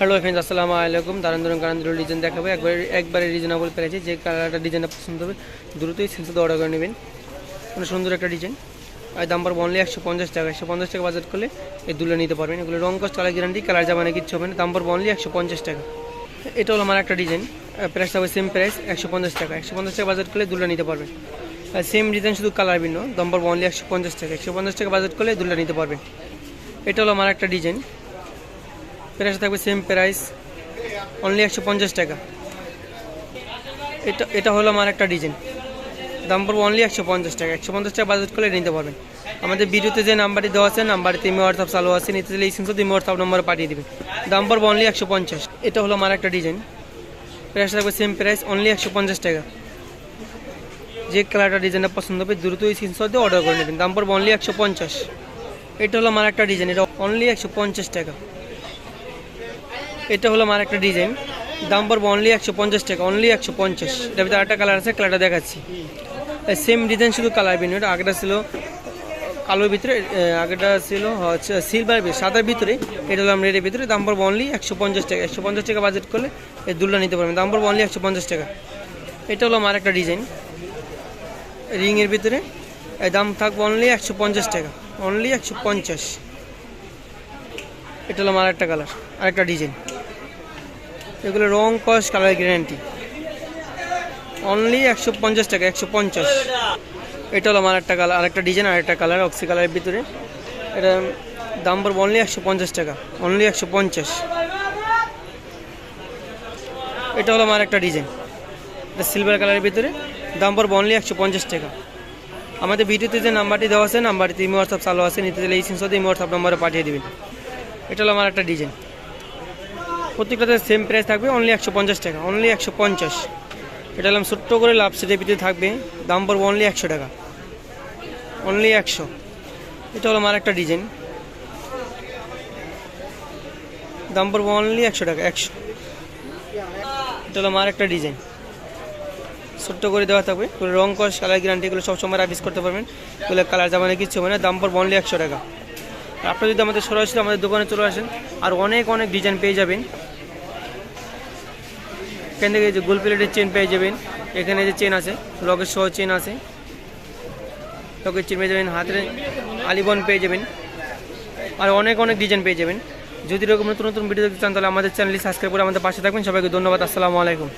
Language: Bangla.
হ্যালো ফ্রেন্ডস আসসালামু আলাইকুম। দারুণ দারুণ কারণ দুটো ডিজাইন দেখাবো। একবার, একবারে রিজনেবল প্রাইসে যে কালারটা ডিজাইনটা পছন্দ হবে, দ্রুতই সেন্সাতে অর্ডার করে নেবেন। মানে সুন্দর একটা ডিজাইন আর দাম পড়বে অনলি একশো পঞ্চাশ টাকা। একশো পঞ্চাশ টাকা বাজেট করলে এই দুটো নিতে পারবেন। এগুলো রং কস্ট কালার গ্যারান্টি কালার জামানে কিচ্ছু হবে না। দাম পড়বে অনলি একশো পঞ্চাশ টাকা। এটা হলো আমার একটা ডিজাইন প্রাইসটা হবে সেম প্রাইস একশো পঞ্চাশ টাকা। একশো পঞ্চাশ টাকা বাজেট করলে দুটো নিতে পারবেন। আর সেম ডিজাইন শুধু কালার ভিন্ন। দাম পড়বে অনলি একশো পঞ্চাশ টাকা। একশো পঞ্চাশ টাকা বাজেট করলে দুটো নিতে পারবেন। এটা হলো আমার একটা ডিজাইন প্রাইস থাকবে সেম প্রাইস অনলি একশো পঞ্চাশ টাকা। এটা এটা হলো আমার একটা ডিজাইন দাম পড়ব অনলি একশো পঞ্চাশ টাকা। একশো পঞ্চাশ টাকা বাজেট করলে নিতে পারবেন। আমাদের ভিডিওতে যে নাম্বারটি দেওয়া আছে নাম্বারটি ইমো হোয়াটসঅ্যাপ চালু আছে, নিতে চাইলে এই সিনসো ইমো হোয়াটসঅ্যাপ নম্বরে পাঠিয়ে দেবে দাম পড়ব অনলি একশো পঞ্চাশ। এটা হলো আমার একটা ডিজাইন প্রাইস থাকবে সেম প্রাইস অনলি একশো পঞ্চাশ টাকা। যে কালারটা ডিজাইনটা পছন্দ হবে, দ্রুত এই সিনসো দিয়ে অর্ডার করে নেবেন। দাম পড়ব অনলি একশো পঞ্চাশ। এটা হলো আমার একটা ডিজাইন এটা অনলি একশো পঞ্চাশ টাকা। এটা হলো আমার একটা ডিজাইন দাম পড়ব অনলি একশো পঞ্চাশ টাকা অনলি একশো পঞ্চাশ। এটার ভিতরে আরেকটা কালার আছে কালারটা দেখাচ্ছি। সেম ডিজাইন শুধু কালার ভিন্ন। এটা আগেটা ছিল কালোর ভিতরে আগেটা ছিল হচ্ছে সিলভার সাদার ভিতরে। এটা হলো রেডের ভিতরে। দাম পড়ব অনলি একশো পঞ্চাশ টাকা। একশো পঞ্চাশ টাকা বাজেট করলে এই দুলটা নিতে পারবেন। দাম পড়ব অনলি একশো পঞ্চাশ টাকা। এটা হলো আমার একটা ডিজাইন রিংয়ের ভিতরে দাম থাকবে অনলি একশো পঞ্চাশ টাকা। অনলি একশো পঞ্চাশ। এটা হলো আমার একটা কালার আরেকটা ডিজাইন এগুলো রং কস, কালার গ্যারান্টি। অনলি একশো পঞ্চাশ টাকা, একশো পঞ্চাশ। এটা হলো আমার একটা কালার আরেকটা ডিজাইন আর একটা কালার অক্সি কালারের ভিতরে। এটা দাম পড়বে অনলি একশো পঞ্চাশ টাকা অনলি একশো পঞ্চাশ। এটা হলো আমার একটা ডিজাইন এটা সিলভার কালারের ভিতরে, দাম পড়বে অনলি একশো পঞ্চাশ টাকা। আমাদের ভিডিওতে যে নাম্বারটি দেওয়া আছে নাম্বারটি ইমো হোয়াটসঅ্যাপ চালু আছে, নিতে চাইলে এই সিনসতে ইমো হোয়াটসঅ্যাপ নম্বরে পাঠিয়ে দেবেন। এটা হলো আমার একটা ডিজাইন প্রত্যেকটাতে সেম প্রাইস থাকবে অনলি একশো পঞ্চাশ টাকা অনলি একশো পঞ্চাশ। এটা হলাম ছোট্ট করে লাভ সেটের ভিতরে থাকবে, দাম পড়বে অনলি একশো টাকা। অনলি একশো। এটা হলো আমার একটা ডিজাইন দাম পড়বে অনলি একশো টাকা, একশো। এটা হলো আমার একটা ডিজাইন ছোট্ট করে দেওয়া থাকবে রং কস কালার গ্যারান্টি এগুলো সবসময় রাবিস করতে পারবেন। এগুলো কালার জামানে কিচ্ছু হবে না, দাম পড়বে অনলি একশো টাকা। আর আপনি যদি আমাদের সরাসরি আমাদের দোকানে চলে আসেন, আর অনেক অনেক ডিজাইন পেয়ে যাবেন। এখান থেকে যে গোল প্লেটের চেন পেয়ে যাবেন। এখানে যে চেন আছে লকের সহ চেন আছে। লকের চেন পেয়ে যাবেন, হাতের আলিবন পেয়ে যাবেন। আর অনেক অনেক ডিজাইন পেয়ে যাবেন। যদি এরকম নতুন নতুন ভিডিও দেখতে চান, তাহলে আমাদের চ্যানেলটি সাবস্ক্রাইব করে আমাদের পাশে থাকবেন। সবাইকে ধন্যবাদ, আসসালামু আলাইকুম।